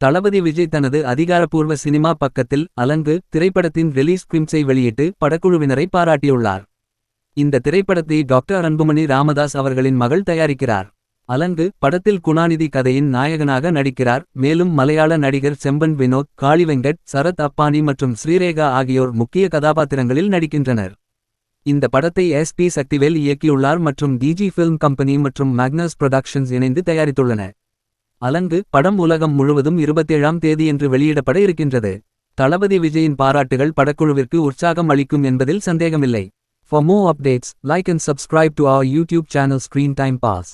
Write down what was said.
தளபதி விஜய் தனது அதிகாரப்பூர்வ சினிமா பக்கத்தில் அலங்கு திரைப்படத்தின் ரிலீஸ் கிளிம்ஸை வெளியிட்டு படக்குழுவினரை பாராட்டியுள்ளார். இந்த திரைப்படத்தை டாக்டர் அன்புமணி ராமதாஸ் அவர்களின் மகள் தயாரிக்கிறார். அலங்கு படத்தில் குணாநிதி கதையின் நாயகனாக நடிக்கிறார். மேலும் மலையாள நடிகர் செம்பன் வினோத் காளிவெங்கட் சரத் அப்பானி மற்றும் ஸ்ரீரேகா ஆகியோர் முக்கிய கதாபாத்திரங்களில் நடிக்கின்றனர். இந்த படத்தை எஸ் பி சக்திவேல் இயக்கியுள்ளார் மற்றும் டிஜி ஃபில்ம் கம்பெனி மற்றும் மேக்னஸ் புரொடக்ஷன்ஸ் இணைந்து தயாரித்துள்ளன அலங்கு படம் உலகம் முழுவதும் இருபத்தேழாம் தேதியன்று வெளியிடப்பட இருக்கின்றது. தளபதி விஜயின் பாராட்டுகள் படக்குழுவிற்கு உற்சாகம் அளிக்கும் என்பதில் சந்தேகமில்லை. For more updates like and subscribe to our YouTube channel screen time pass